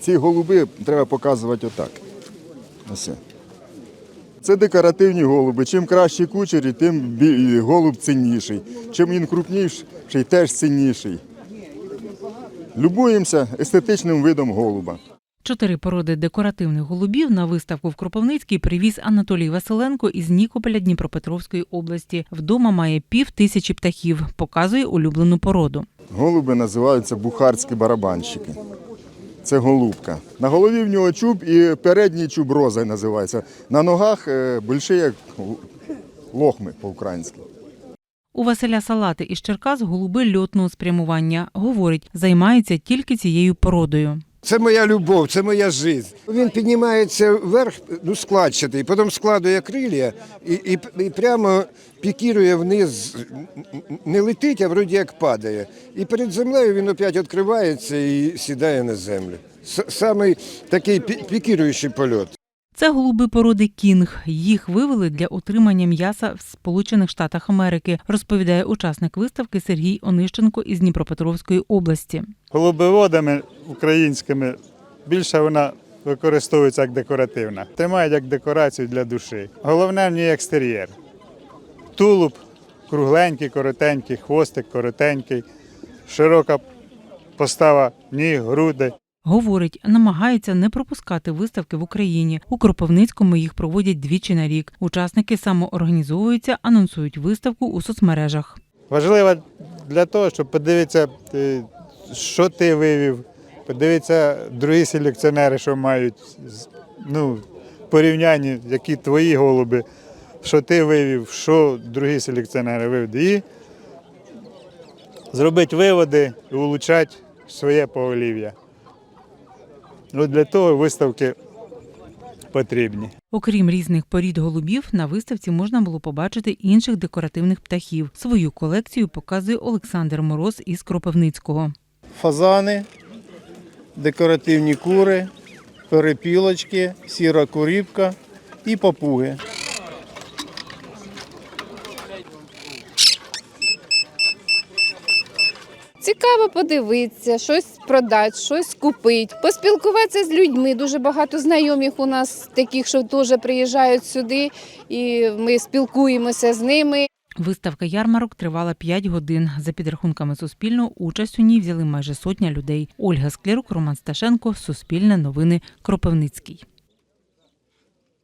Ці голуби треба показувати отак. Ось. Це декоративні голуби. Чим кращі кучері, тим голуб цінніший. Чим він крупніший, теж цінніший. Любуємося естетичним видом голуба. Чотири породи декоративних голубів на виставку в Кропивницький привіз Анатолій Василенко із Нікополя Дніпропетровської області. Вдома має пів тисячі птахів, показує улюблену породу. Голуби називаються бухарські барабанщики. Це голубка. На голові в нього чуб і передній чуб роза називається. На ногах е, більше як лохми по-українськи. У Василя Салати із Черкас голуби льотного спрямування. Говорить, займається тільки цією породою. Це моя любов, це моя життя. Він піднімається вверх, ну складчатий, потім складує крилля і, і, і прямо пікірує вниз, не летить, а вроді як падає. І перед землею він опять відкривається і сідає на землю. С- Самий такий пікіруючий польот. Це голуби породи кінг. Їх вивели для отримання м'яса в Сполучених Штатах Америки, розповідає учасник виставки Сергій Онищенко із Дніпропетровської області. голубоводами українськими більше вона використовується як декоративна. Тримають як декорацію для душі. Головне в ній екстер'єр. Тулуб кругленький, коротенький, хвостик коротенький, широка постава ніг, груди. Говорить, намагаються не пропускати виставки в Україні. У Кропивницькому їх проводять двічі на рік. Учасники самоорганізовуються, анонсують виставку у соцмережах. Важливо для того, щоб подивитися, е, що ти вивів, подивитися другі селекціонери, що мають ну, в порівнянні, які твої голуби, що ти вивів, що другі селекціонери вивели. І зробити виводи і улучшати своє поголів'я. Ну, для того виставки потрібні. Окрім різних порід голубів, на виставці можна було побачити інших декоративних птахів. Свою колекцію показує Олександр Мороз із Кропивницького. фазани, декоративні кури, перепілочки, сіра куріпка і папуги. Цікаво подивитися, щось продати, щось купити, поспілкуватися з людьми. Дуже багато знайомих у нас таких, що теж приїжджають сюди, і ми спілкуємося з ними. Виставка ярмарок тривала 5 годин. За підрахунками Суспільного, участь у ній взяли майже сотня людей. Ольга Склярук, Роман Сташенко, Суспільне новини, Кропивницький.